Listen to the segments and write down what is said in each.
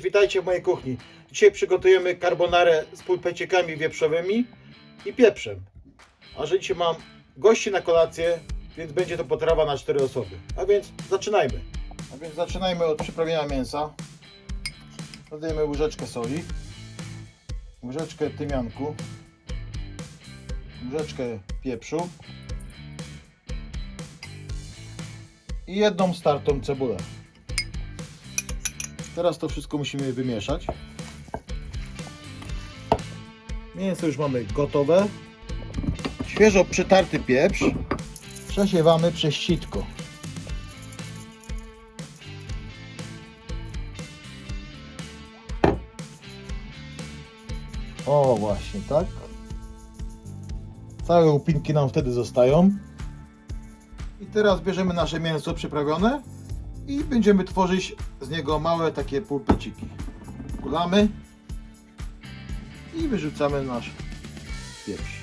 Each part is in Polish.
Witajcie w mojej kuchni. Dzisiaj przygotujemy carbonarę z pulpeciekami wieprzowymi i pieprzem. A że dzisiaj mam gości na kolację, więc będzie to potrawa na 4 osoby. A więc zaczynajmy. A więc zaczynajmy od przyprawienia mięsa. Dodajemy łyżeczkę soli, łyżeczkę tymianku, łyżeczkę pieprzu i jedną startą cebulę. Teraz to wszystko musimy wymieszać. Mięso już mamy gotowe. Świeżo przetarty pieprz. Przesiewamy przez sitko. O, właśnie tak. Całe łupinki nam wtedy zostają. I teraz bierzemy nasze mięso przyprawione i będziemy tworzyć z niego małe takie pulpeciki. Kulamy i wyrzucamy nasz pieprz.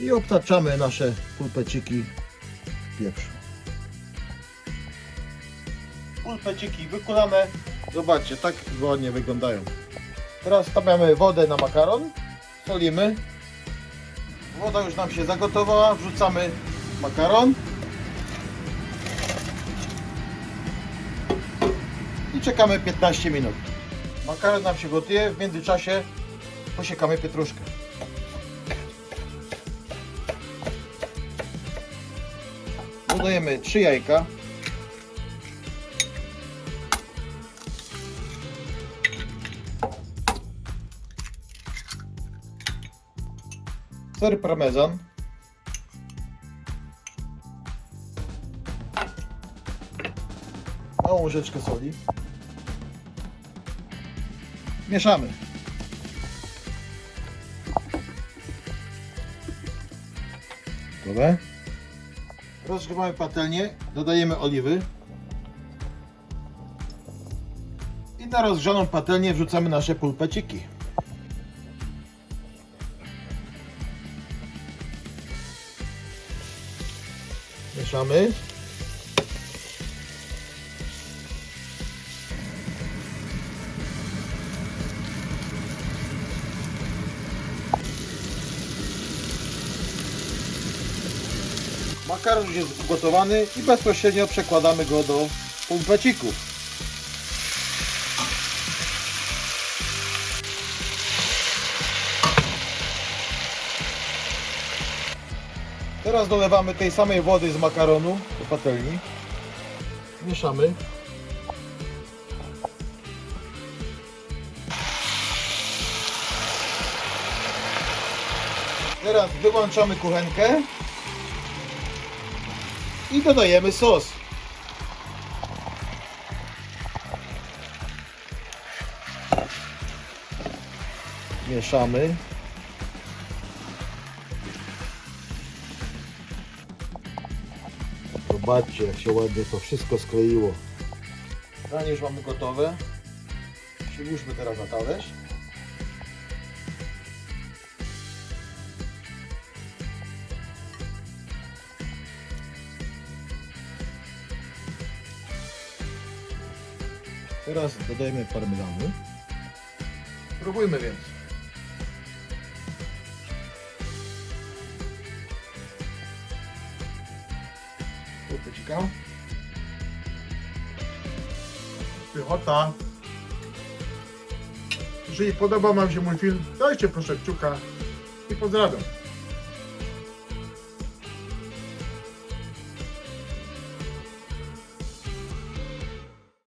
I obtaczamy nasze pulpeciki pieprzu. Pulpeciki wykulamy. Zobaczcie, tak ładnie wyglądają. Teraz stawiamy wodę na makaron, solimy Woda już nam się zagotowała, wrzucamy makaron i czekamy 15 minut. Makaron nam się gotuje, w międzyczasie posiekamy pietruszkę. Dodajemy 3 jajka. Ser parmezan. Małą łyżeczkę soli. Mieszamy. Gotowe. Rozgrzewamy patelnię, dodajemy oliwy. I na rozgrzaną patelnię wrzucamy nasze pulpeciki. Mieszamy. Makaron już jest ugotowany i bezpośrednio przekładamy go do pulpecików. Teraz dolewamy tej samej wody z makaronu do patelni. Mieszamy. Teraz wyłączamy kuchenkę i dodajemy sos. Mieszamy. Zobaczcie, jak się ładnie to wszystko skleiło. Danie już mamy gotowe. Przyłóżmy teraz na talerz. Teraz dodajemy parmezanu. Próbujmy więc. Pychota. Pychota. Jeżeli podobał Wam się mój film, dajcie proszę kciuka i pozdrawiam.